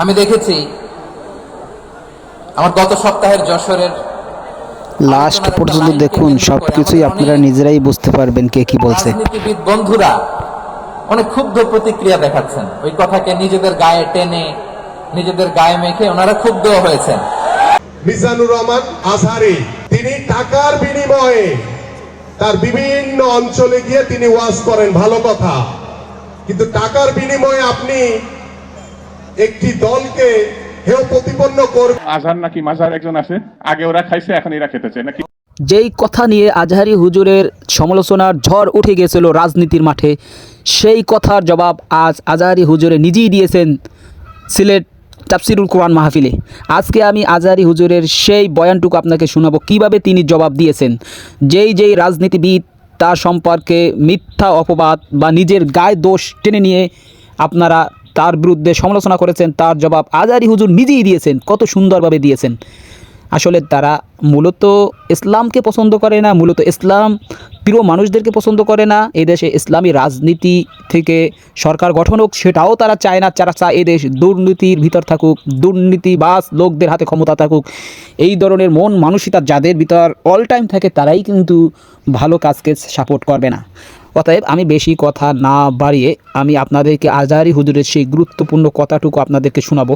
আমি দেখেছি আমার গত সপ্তাহের যশোরের লাস্ট পর্যন্ত দেখুন সবকিছুই আপনারা নিজেরাই বুঝতে পারবেন কে কি বলছে। রাজনীতিবিদ বন্ধুরা অনেক ক্ষুব্ধ প্রতিক্রিয়া দেখাচ্ছেন। ওই কথাকে নিজেদের গায়ে টেনে নিজেদের গায়ে মেখে ওনারা ক্ষুব্ধ হয়েছেন। মিজানুর রহমান আজহারি তিনি টাকার বিনিময়ে তার বিভিন্ন অঞ্চলে গিয়ে তিনি ওয়াজ করেন ভালো কথা। কিন্তু টাকার বিনিময়ে আপনি একটি দলকে হেয় প্রতিপন্ন করবেন আজহার নাকি মাজার একজন আছে? আগে ওরা খাইছে এখন এরা খেতেছে নাকি? যেই কথা নিয়ে আজহারি হুজুরের সমালোচনার ঝড় উঠে গিয়েছিল রাজনীতির মাঠে সেই কথার জবাব আজ আজহারি হুজুরে নিজেই দিয়েছেন সিলেট তাফসিরুল কোরআন মাহফিলে। আজকে আমি আজহারি হুজুরের সেই বয়ানটুকু আপনাকে শোনাবো কীভাবে তিনি জবাব দিয়েছেন। যেই যেই রাজনীতিবিদ তার সম্পর্কে মিথ্যা অপবাদ বা নিজের গায়ে দোষ টেনে নিয়ে আপনারা তার বিরুদ্ধে সমালোচনা করেছেন, তার জবাব আজারি হুজুর নিজেই দিয়েছেন, কত সুন্দরভাবে দিয়েছেন। আসলে তারা মূলত ইসলামকে পছন্দ করে না, মূলত ইসলাম প্রিয় মানুষদেরকে পছন্দ করে না এদেশে ইসলামী রাজনীতি থেকে সরকার গঠন হোক, সেটাও তারা চায় না যারা চায় এদেশ দুর্নীতির ভিতর থাকুক, দুর্নীতিবাজ লোকদের হাতে ক্ষমতা থাকুক। এই ধরনের মন মানসিকতা যাদের ভিতর অল টাইম থাকে, তারাই কিন্তু ভালো কাজকে সাপোর্ট করবে না। অতএব আমি বেশি কথা না বাড়িয়ে আমি আপনাদেরকে আজারি হুজুরের সেই গুরুত্বপূর্ণ কথাটুকু আপনাদেরকে শোনাবো।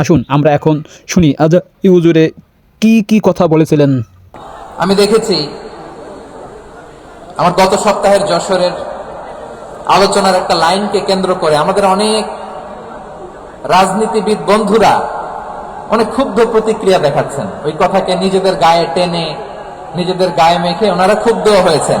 আসুন, আমরা এখন শুনি আজারি হুজুরে কি কি কথা বলেছিলেন? আমি দেখেছি আমার গত সপ্তাহের যশোরের আলোচনার একটা লাইনকে কেন্দ্র করে আমাদের অনেক রাজনীতিবিদ বন্ধুরা অনেক ক্ষুব্ধ প্রতিক্রিয়া দেখাচ্ছেন। ওই কথাকে নিজেদের গায়ে টেনে, নিজেদের গায়ে মেখে ওনারা ক্ষুব্ধ হয়েছেন।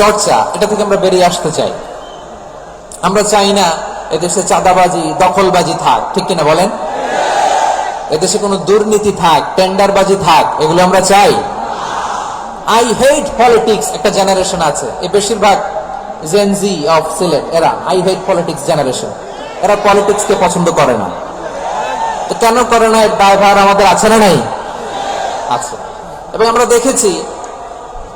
চর্চা, এটা থেকে আমরা বেরিয়ে আসতে চাই। আমরা চাই না এদেশে চাঁদাবাজি, দখলবাজি থাক, ঠিক কিনা বলেন? এদেশে কোনো দুর্নীতি থাক, টেন্ডারবাজি থাক, এগুলো আমরা চাই। আই হেট পলিটিক্স একটা জেনারেশন আছে। এ বেশিরভাগ জেনজি অফ সিলেট এরা আই হেট পলিটিক্স জেনারেশন এরা পলিটিক্স কে পছন্দ করে না। তো কেন করে না? এর দায়ভার আমাদের আছে না নাই? আছে। এবং আমরা দেখেছি